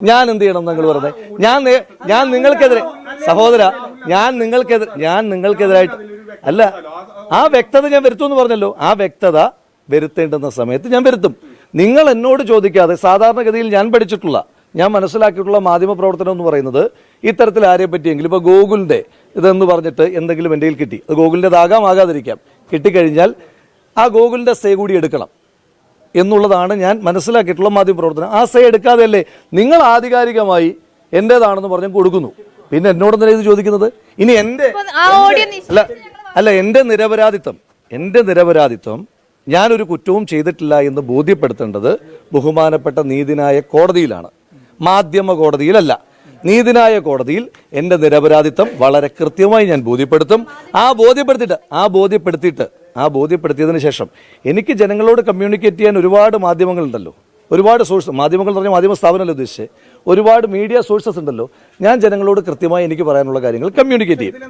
ഞാൻ എന്ത് ചെയ്യണം നിങ്ങൾ പറഞ്ഞത് ഞാൻ ഞാൻ നിങ്ങൾക്കെതിരെ സഹോദര ഞാൻ നിങ്ങൾക്കെതിരെ ഞാൻ നിങ്ങൾക്കെതിരായിട്ട് അല്ല ആ വ്യക്തത ഞാൻ വരുത്തുമെന്ന് പറഞ്ഞല്ലോ. ആ വ്യക്തത വരുത്തേണ്ടുന്ന സമയത്ത് ഞാൻ വരുത്തും. നിങ്ങൾ എന്നോട് ചോദിക്കാതെ സാധാരണഗതിയിൽ ഞാൻ പഠിച്ചിട്ടുള്ള ഞാൻ മനസ്സിലാക്കിയിട്ടുള്ള മാധ്യമ പ്രവർത്തനം എന്ന് പറയുന്നത് ഇത്തരത്തിൽ ആരെ പറ്റിയെങ്കിലും ഇപ്പൊ ഗൂഗിളിന്റെ ഇതെന്ന് പറഞ്ഞിട്ട് എന്തെങ്കിലും എന്റെ കിട്ടി. അത് ഗൂഗിളിന്റെതാകാം ആകാതിരിക്കാം. കിട്ടിക്കഴിഞ്ഞാൽ ആ ഗൂഗിളിന്റെ സേ കൂടി എടുക്കണം. എന്നുള്ളതാണ് ഞാൻ മനസ്സിലാക്കിയിട്ടുള്ള മാധ്യമപ്രവർത്തനം. ആ സൈ എടുക്കാതെയല്ലേ നിങ്ങൾ ആധികാരികമായി എന്റേതാണെന്ന് പറഞ്ഞ് കൊടുക്കുന്നു. പിന്നെ എന്നോട് തന്നെ ഇത് ചോദിക്കുന്നത്? ഇനി എന്റെ അല്ല അല്ല എന്റെ നിരപരാധിത്വം എന്റെ നിരപരാധിത്വം ഞാനൊരു കുറ്റവും ചെയ്തിട്ടില്ല എന്ന് ബോധ്യപ്പെടുത്തേണ്ടത് ബഹുമാനപ്പെട്ട നീതിനായ കോടതിയിലാണ്. മാധ്യമ കോടതിയിലല്ല. നീതിനായ കോടതിയിൽ എന്റെ നിരപരാധിത്വം വളരെ കൃത്യമായി ഞാൻ ബോധ്യപ്പെടുത്തും. ആ ബോധ്യപ്പെടുത്തിയിട്ട് ആ ബോധ്യപ്പെടുത്തിയിട്ട് ആ ബോധ്യപ്പെടുത്തിയതിന് ശേഷം എനിക്ക് ജനങ്ങളോട് കമ്മ്യൂണിക്കേറ്റ് ചെയ്യാൻ ഒരുപാട് മാധ്യമങ്ങളുണ്ടല്ലോ. ഒരുപാട് സോഴ്സ് മാധ്യമങ്ങൾ എന്ന് പറഞ്ഞാൽ മാധ്യമ സ്ഥാപനമല്ല ഉദ്ദേശിച്ചത്? ഒരുപാട് മീഡിയ സോഴ്സസ് ഉണ്ടല്ലോ. ഞാൻ ജനങ്ങളോട് കൃത്യമായി എനിക്ക് പറയാനുള്ള കാര്യങ്ങൾ കമ്മ്യൂണിക്കേറ്റ് ചെയ്യും.